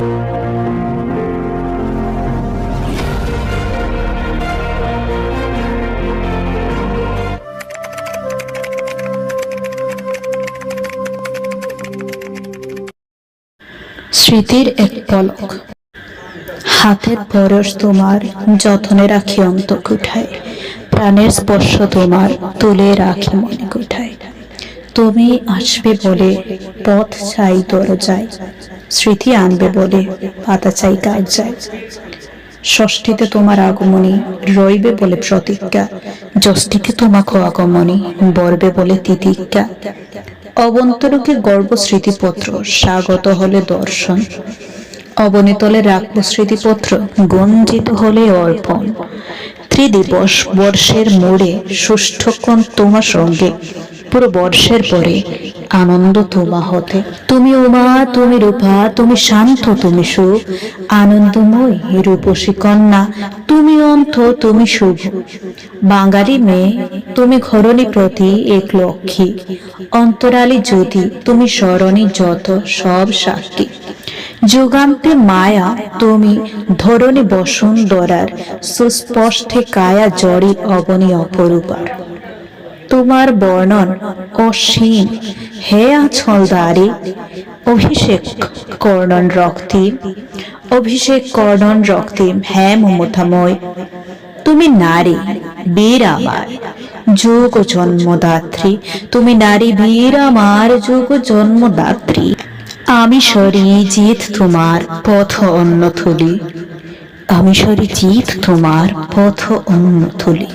স্মৃতির এক পলক। হাতের পরশ তোমার যত্নে রাখি অন্তকুঠায় প্রাণের স্পর্শ তোমার তুলে রাখি মনে কোঠায়। তুমি আসবে বলে পথ চাই দরজায় স্মৃতি আনবে বলে পাতা চাই কাজ যায় ষষ্ঠীতে তোমার আগমনী রইবে বলে প্রতিজ্ঞা ষষ্ঠীতে তোমাকে আগমনী বলবে বলে তিতিজ্ঞা অবন্তরকে গর্ব স্মৃতিপত্র, স্বাগত হলে দর্শন। অবনীতলে রাখব স্মৃতিপত্র, গঞ্জিত হলে অর্পণ। ত্রিদিবস বর্ষের মোড়ে সুষ্ঠক্ষণ তোমার সঙ্গে। পুরো বর্ষের পরে আনন্দ তোমা হতে। তুমি উমা, তুমি রূপা, তুমি শান্ত, তুমি সুখ। আনন্দময় রূপসী কন্যা, তুমি অন্ত তুমি শুভ। বাঙালি মেয়ে, তুমি ঘরণী প্রতি এক লক্ষ্মী। অন্তরালী জ্যোতি তুমি স্মরণী যত সব সাক্ষী। যুগান্তে মায়া, তুমি ধরণী বসুন্ধরার সুস্পষ্টে কায়া জড়ি অবনী অপরূপার। তোমার বর্ণন অসীম। হে আছল দাঁড়ি, অভিষেক কর্ণন রক্তিম অভিষেক কর্ণন রক্তিম হে মমতাময়। তুমি নারী, বীর আমার, যুগ জন্মদাত্রী। তুমি নারী, বীর আমার, যুগ জন্মদাত্রী। আমি সরি জিত তোমার পথ অন্য থলি আমি সরি জিত তোমার পথ অন্য থলি